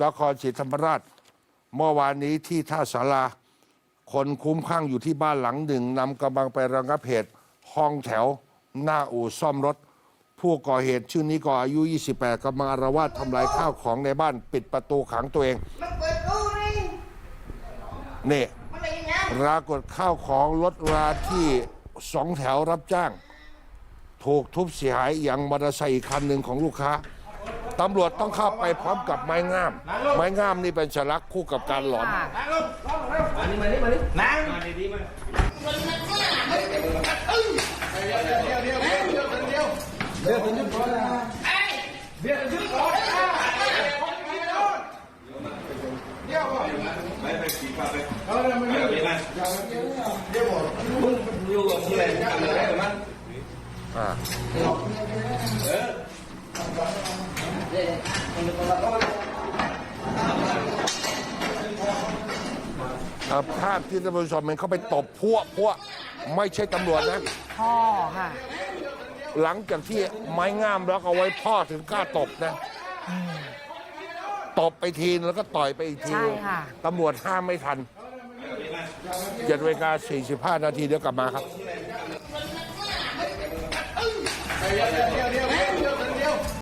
นครศรีธรรมราช เมื่อวานนี้ที่ท่าสาราคนคุ้มข้างอยู่ที่บ้านหลังหนึ่งนำกำลังไประงับเหตุห้องแถว หน้าอู่ซ่อมรถ ผู้ก่อเหตุชื่อนี้ก็อายุ 28กำลังอารวาสทำลายข้าวของในบ้านปิดประตูขังตัวเอง มันเปิดตู้นี่นี่มันเป็นยังไงปรากฏข้าวของรถราที่สองแถวรับจ้าง ถูกทุบเสียหายอย่างมอเตอร์ไซค์อีกคันหนึ่งของลูกค้า ตำรวจต้องเข้าไปพร้อมกับไม้งาม ไม้งามนี่เป็นฉลักษณ์คู่กับการหลอนค่ะมานี่มานี่มานี่นั่งมาดีๆมาอยู่กับที่ไหนทำอะไรกับมันอ่า อ่าภาพที่ท่านผู้ชมเห็นเขาไปตบพวกพวกไม่ใช่ตำรวจนะ พ่อค่ะ หลังจากที่ไม้งามล็อกเอาไว้พ่อถึงกล้าตบนะ ตบไปทีแล้วก็ต่อยไปอีกทีใช่ค่ะ ตำรวจห้ามไม่ทันเจ็ดเวลาสี่สิบห้านาทีเดี๋ยวกลับมาครับ